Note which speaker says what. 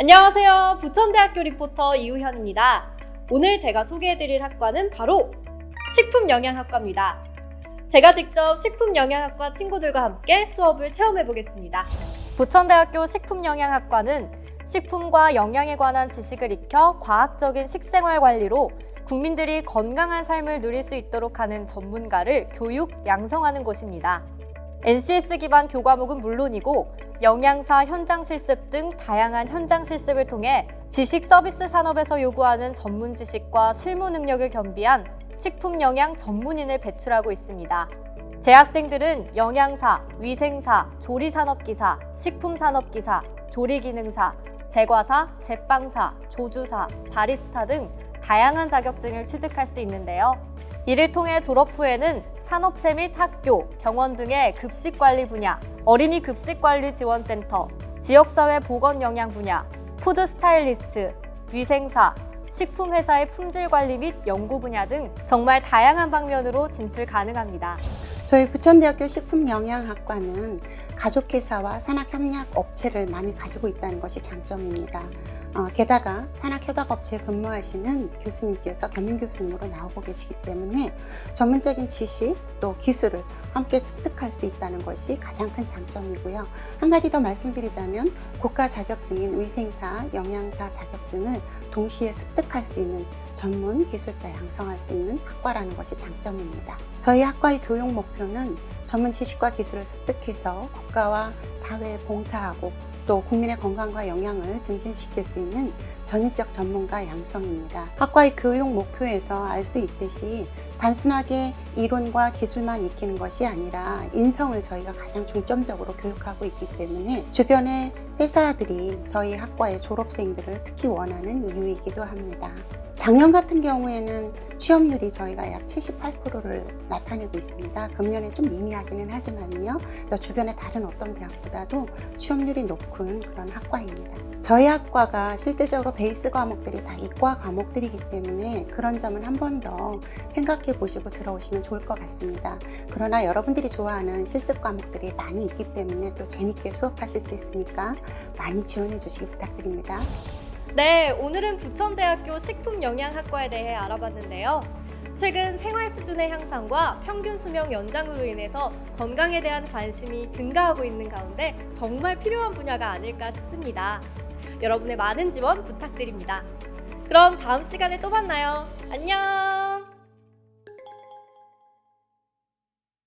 Speaker 1: 안녕하세요. 부천대학교 리포터 이우현입니다. 오늘 제가 소개해드릴 학과는 바로 식품영양학과입니다. 제가 직접 식품영양학과 친구들과 함께 수업을 체험해보겠습니다. 부천대학교 식품영양학과는 식품과 영양에 관한 지식을 익혀 과학적인 식생활 관리로 국민들이 건강한 삶을 누릴 수 있도록 하는 전문가를 교육, 양성하는 곳입니다. NCS 기반 교과목은 물론이고 영양사 현장 실습 등 다양한 현장 실습을 통해 지식 서비스 산업에서 요구하는 전문 지식과 실무 능력을 겸비한 식품 영양 전문인을 배출하고 있습니다. 재학생들은 영양사, 위생사, 조리산업기사, 식품산업기사, 조리기능사, 제과사, 제빵사, 조주사, 바리스타 등 다양한 자격증을 취득할 수 있는데요. 이를 통해 졸업 후에는 산업체 및 학교, 병원 등의 급식 관리 분야, 어린이 급식 관리 지원센터, 지역사회 보건 영양 분야, 푸드 스타일리스트, 위생사, 식품 회사의 품질 관리 및 연구 분야 등 정말 다양한 방면으로 진출 가능합니다.
Speaker 2: 저희 부천대학교 식품영양학과는 가족회사와 산학협력 업체를 많이 가지고 있다는 것이 장점입니다. 어, 게다가 산학협약업체에 근무하시는 교수님께서 겸임 교수님으로 나오고 계시기 때문에 전문적인 지식 또 기술을 함께 습득할 수 있다는 것이 가장 큰 장점이고요. 한 가지 더 말씀드리자면 국가 자격증인 위생사, 영양사 자격증을 동시에 습득할 수 있는 전문 기술자 양성할 수 있는 학과라는 것이 장점입니다. 저희 학과의 교육 목표는 전문 지식과 기술을 습득해서 국가와 사회에 봉사하고 또 국민의 건강과 영양을 증진시킬 수 있는 전인적 전문가 양성입니다. 학과의 교육 목표에서 알 수 있듯이 단순하게 이론과 기술만 익히는 것이 아니라 인성을 저희가 가장 중점적으로 교육하고 있기 때문에 주변의 회사들이 저희 학과의 졸업생들을 특히 원하는 이유이기도 합니다. 작년 같은 경우에는 취업률이 저희가 약 78%를 나타내고 있습니다. 금년에 좀 미미하기는 하지만요. 또 주변의 다른 어떤 대학보다도 취업률이 높은 그런 학과입니다. 저희 학과가 실질적으로 베이스 과목들이 다 이과 과목들이기 때문에 그런 점은 한 번 더 생각해 보시고 들어오시면 좋을 것 같습니다. 그러나 여러분들이 좋아하는 실습 과목들이 많이 있기 때문에 또 재밌게 수업하실 수 있으니까 많이 지원해 주시기 부탁드립니다.
Speaker 1: 네, 오늘은 부천대학교 식품영양학과에 대해 알아봤는데요. 최근 생활 수준의 향상과 평균 수명 연장으로 인해서 건강에 대한 관심이 증가하고 있는 가운데 정말 필요한 분야가 아닐까 싶습니다. 여러분의 많은 지원 부탁드립니다. 그럼 다음 시간에 또 만나요. 안녕!